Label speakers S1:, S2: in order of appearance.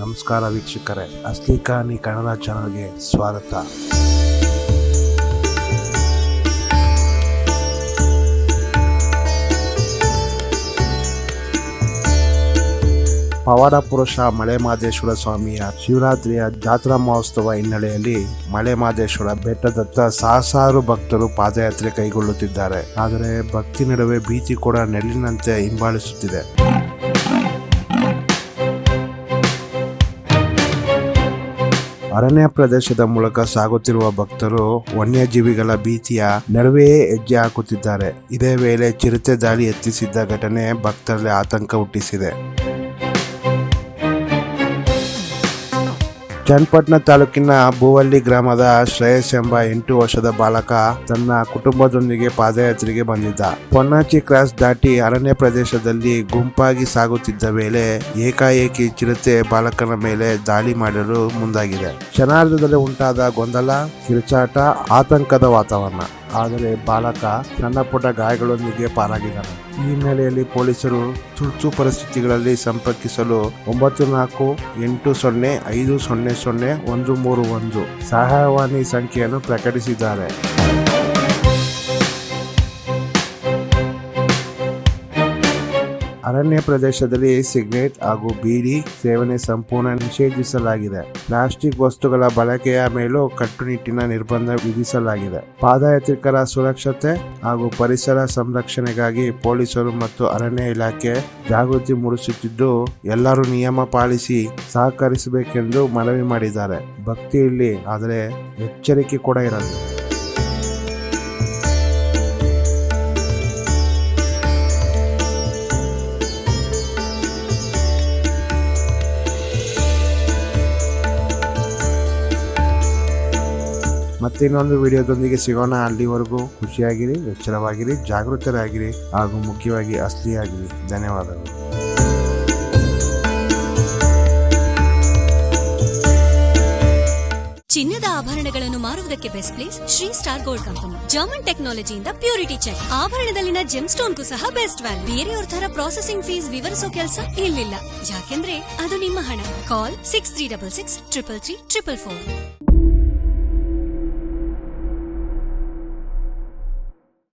S1: ನಮಸ್ಕಾರ ವೀಕ್ಷಕರೇ, ಅಸ್ಲಿ ಕಹಾನಿ ಕನ್ನಡ ಚಾನಲ್ಗೆ ಸ್ವಾಗತ. ಪವಾಡ ಪುರುಷ ಮಳೆ ಮಹದೇಶ್ವರ ಸ್ವಾಮಿಯ ಶಿವರಾತ್ರಿಯ ಜಾತ್ರಾ ಮಹೋತ್ಸವ ಹಿನ್ನೆಲೆಯಲ್ಲಿ ಮಳೆ ಮಹದೇಶ್ವರ ಬೆಟ್ಟದತ್ತ ಸಹಸಾರು ಭಕ್ತರು ಪಾದಯಾತ್ರೆ ಕೈಗೊಳ್ಳುತ್ತಿದ್ದಾರೆ. ಆದರೆ ಭಕ್ತಿ ನಡುವೆ ಭೀತಿ ಕೂಡ ನೆಲ್ಲಿನಂತೆ ಹಿಂಬಾಲಿಸುತ್ತಿದೆ. ಅರಣ್ಯ ಪ್ರದೇಶದ ಮೂಲಕ ಸಾಗುತ್ತಿರುವ ಭಕ್ತರು ವನ್ಯಜೀವಿಗಳ ಭೀತಿಯ ನಡುವೆಯೇ ಹೆಜ್ಜೆ ಹಾಕುತ್ತಿದ್ದಾರೆ. ಇದೇ ವೇಳೆ ಚಿರತೆ ದಾಳಿ ಎತ್ತಿಸಿದ್ದ ಘಟನೆ ಭಕ್ತರಲ್ಲಿ ಆತಂಕ ಹುಟ್ಟಿಸಿದೆ. ಚನ್ನಪಟ್ಟಣ ತಾಲೂಕಿನ ಭೂವಳ್ಳಿ ಗ್ರಾಮದ ಶ್ರೇಯಸ್ ಎಂಬ ಎಂಟು ವರ್ಷದ ಬಾಲಕ ತನ್ನ ಕುಟುಂಬದೊಂದಿಗೆ ಪಾದಯಾತ್ರೆಗೆ ಬಂದಿದ್ದ. ಪೊನ್ನಾಚಿ ಕ್ರಾಸ್ ದಾಟಿ ಅರಣ್ಯ ಪ್ರದೇಶದಲ್ಲಿ ಗುಂಪಾಗಿ ಸಾಗುತ್ತಿದ್ದ ವೇಳೆ ಏಕಾಏಕಿ ಚಿರತೆ ಬಾಲಕನ ಮೇಲೆ ದಾಳಿ ಮಾಡಲು ಮುಂದಾಗಿದೆ. ಕ್ಷಣಾರ್ಧದಲ್ಲಿ ಉಂಟಾದ ಗೊಂದಲ, ಕಿರುಚಾಟ, ಆತಂಕದ ವಾತಾವರಣ. ಆದರೆ ಬಾಲಕ ಸಣ್ಣ ಪುಟ್ಟ ಗಾಯಗಳೊಂದಿಗೆ ಪಾರಾಗಿದ್ದಾನೆ ಈ ಹಿನ್ನೆಲೆಯಲ್ಲಿ ಪೊಲೀಸರು ತುರ್ತು ಪರಿಸ್ಥಿತಿಗಳಲ್ಲಿ ಸಂಪರ್ಕಿಸಲು ಒಂಬತ್ತು ನಾಲ್ಕು ಎಂಟು ಸೊನ್ನೆ ಐದು ಸೊನ್ನೆ ಸೊನ್ನೆ ಒಂದು ಮೂರು ಒಂದು ಸಹಾಯವಾಣಿ ಸಂಖ್ಯೆಯನ್ನು ಪ್ರಕಟಿಸಿದ್ದಾರೆ. ಅರಣ್ಯ ಪ್ರದೇಶದಲ್ಲಿ ಸಿಗರೇಟ್ ಹಾಗೂ ಬೀಡಿ ಸೇವನೆ ಸಂಪೂರ್ಣ ನಿಷೇಧಿಸಲಾಗಿದೆ. ಪ್ಲಾಸ್ಟಿಕ್ ವಸ್ತುಗಳ ಬಳಕೆಯ ಮೇಲೂ ಕಟ್ಟುನಿಟ್ಟಿನ ನಿರ್ಬಂಧ ವಿಧಿಸಲಾಗಿದೆ. ಪಾದಯಾತ್ರಿಕರ ಸುರಕ್ಷತೆ ಹಾಗೂ ಪರಿಸರ ಸಂರಕ್ಷಣೆಗಾಗಿ ಪೊಲೀಸರು ಮತ್ತು ಅರಣ್ಯ ಇಲಾಖೆ ಜಾಗೃತಿ ಮೂಡಿಸುತ್ತಿದ್ದು, ಎಲ್ಲರೂ ನಿಯಮ ಪಾಲಿಸಿ ಸಹಕರಿಸಬೇಕೆಂದು ಮನವಿ ಮಾಡಿದ್ದಾರೆ. ಭಕ್ತಿ ಇಲ್ಲಿ ಆದರೆ ಎಚ್ಚರಿಕೆ ಕೂಡ ಇರಲಿ. ಮತ್ತೆ ಇನ್ನೊಂದು ವಿಡಿಯೋದೊಂದಿಗೆ ಸಿಗೋಣ. ಅಲ್ಲಿವರೆಗೂ ಖುಷಿಯಾಗಿರಿ, ಎಚ್ಚರವಾಗಿರಿ, ಜಾಗೃತರಾಗಿರಿ ಹಾಗೂ ಮುಖ್ಯವಾಗಿ ಅಸ್ಲಿಯಾಗಿರಿ ಧನ್ಯವಾದಗಳು.
S2: ಚಿನ್ನದ ಆಭರಣಗಳನ್ನು ಮಾರುವುದಕ್ಕೆ best place Shri star gold company German ಟೆಕ್ನಾಲಜಿಯಿಂದ purity check ಆಭರಣದಲ್ಲಿನ ಜೆಮ್ ಸ್ಟೋನ್ಗೂ ಸಹ ಬೆಸ್ಟ್ ವ್ಯಾಲ್ಯೂ ಬೇರೆಯವ್ರ ತರ ಪ್ರಾಸೆಸಿಂಗ್ ಫೀಸ್ ವಿವರಿಸೋ ಕೆಲಸ ಇಲ್ಲಿಲ್ಲ. ಯಾಕೆಂದ್ರೆ ಅದು ನಿಮ್ಮ ಹಣ. Call six three double six triple three triple four